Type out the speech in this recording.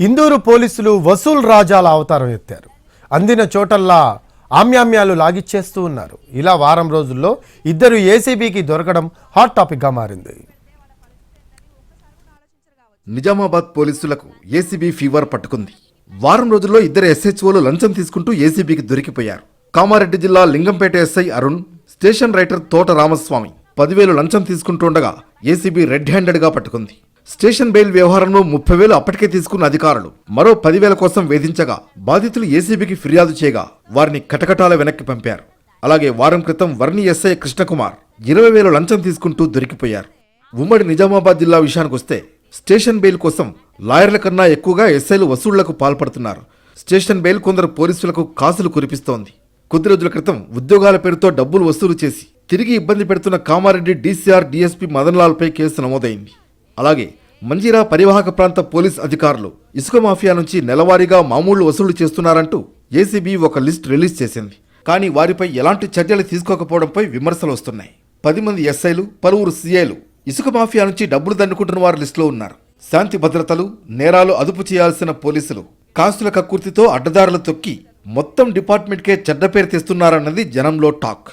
ఇందూరు పోలీసులు వసూల్ రాజాల అవతారం ఎత్తారు. అందిన చోటల్లా ఆమ్యామ్యాలు లాగిచ్చేస్తూ ఉన్నారు. ఇలా వారం రోజుల్లో ఇద్దరు ఏసీబీకి దొరకడం హాట్ టాపిక్గా మారింది. నిజామాబాద్ పోలీసులకు ఏసీబీ ఫీవర్ పట్టుకుంది. వారం రోజుల్లో ఇద్దరు ఎస్హెచ్ఓలు లంచం తీసుకుంటూ ఏసీబీకి దొరికిపోయారు. కామారెడ్డి జిల్లా Lingampet SI Arun station writer Thota Ramaswamy పదివేలు లంచం తీసుకుంటుండగా ఏసీబీ రెడ్ హ్యాండెడ్గా పట్టుకుంది. స్టేషన్ బెయిల్ వ్యవహారంలో ముప్పై వేలు అప్పటికే తీసుకున్న అధికారులు మరో పదివేల కోసం వేధించగా బాధితులు ఏసీబీకి ఫిర్యాదు చేయగా వారిని కటకటాల వెనక్కి పంపారు. అలాగే వారం క్రితం వర్ణి ఎస్ఐ కృష్ణకుమార్ ఇరవై వేలు లంచం తీసుకుంటూ దొరికిపోయారు. ఉమ్మడి నిజామాబాద్ జిల్లా విషయానికొస్తే స్టేషన్ బెయిల్ కోసం లాయర్ల కన్నా ఎక్కువగా ఎస్ఐలు వసూళ్ళకు పాల్పడుతున్నారు. స్టేషన్ బెయిల్ కొందరు పోలీసులకు కాసులు కురిపిస్తోంది. కొద్ది రోజుల క్రితం ఉద్యోగాల పేరుతో డబ్బులు వసూలు చేసి తిరిగి ఇబ్బంది పెడుతున్న కామారెడ్డి డీసీఆర్ డీఎస్పీ మదన్లాల్పై కేసు నమోదైంది. అలాగే మంజీరా పరివాహక ప్రాంత పోలీస్ అధికారులు ఇసుక మాఫియా నుంచి నెలవారీగా మామూళ్ళు వసూలు చేస్తున్నారంటూ ఏసీబీ ఒక లిస్ట్ రిలీజ్ చేసింది. కానీ వారిపై ఎలాంటి చర్యలు తీసుకోకపోవడంపై విమర్శలు వస్తున్నాయి. పది మంది ఎస్ఐలు పలువురు సీఐలు ఇసుక మాఫియా నుంచి డబ్బులు దండుకుంటున్న వారి లిస్టులో ఉన్నారు. శాంతి భద్రతలు నేరాలు అదుపు చేయాల్సిన పోలీసులు కాసుల కక్కుర్తితో అడ్డదారులు తొక్కి మొత్తం డిపార్ట్మెంట్కే చెడ్డ పేరు తెస్తున్నారన్నది జనంలో టాక్.